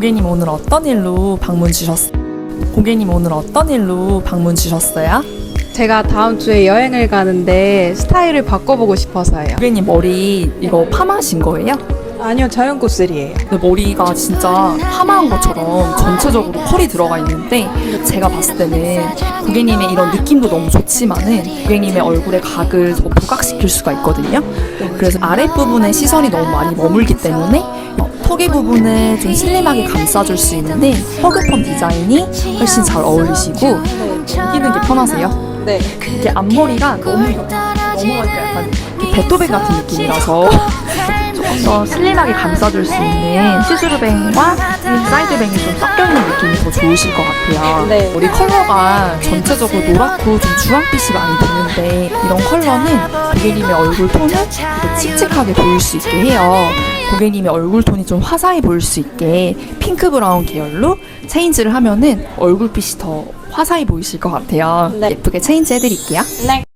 고객님 오늘 어떤 일로 방문 주셨? 고객님 오늘 어떤 일로 방문 주셨어요? 제가 다음 주에 여행을 가는데 스타일을 바꿔보고 싶어서요. 고객님 머리 이거 파마하신 거예요? 아니요, 자연 코슬이에요. 근데 머리가 진짜 파마한 것처럼 전체적으로 컬이 들어가 있는데 제가 봤을 때는 고객님의 이런 느낌도 너무 좋지만은 고객님의 얼굴의 각을 더 부각시킬 수가 있거든요. 그래서 아랫부분에 시선이 너무 많이 머물기 때문에 어, 턱의 부분을 좀 슬림하게 감싸줄 수 있는데 허그펌 디자인이 훨씬 잘 어울리시고 끼는 게 편하세요. 네. 이게 앞머리가 너무 넘어가니까 약간 이렇게 베토벤 같은 느낌이라서 조금 더 슬림하게 감싸줄 수 있는 시스루뱅과 사이드뱅이 좀 섞여있는 느낌이 더 좋으실 것 같아요. 네. 우리 컬러가 전체적으로 노랗고 좀 주황빛이 많이 도는데 이런 컬러는 고객님의 얼굴 톤을 칙칙하게 보일 수 있게 해요. 고객님의 얼굴 톤이 좀 화사해 보일 수 있게 핑크 브라운 계열로 체인지를 하면은 얼굴빛이 더 화사해 보이실 것 같아요. 네. 예쁘게 체인지 해드릴게요. 네.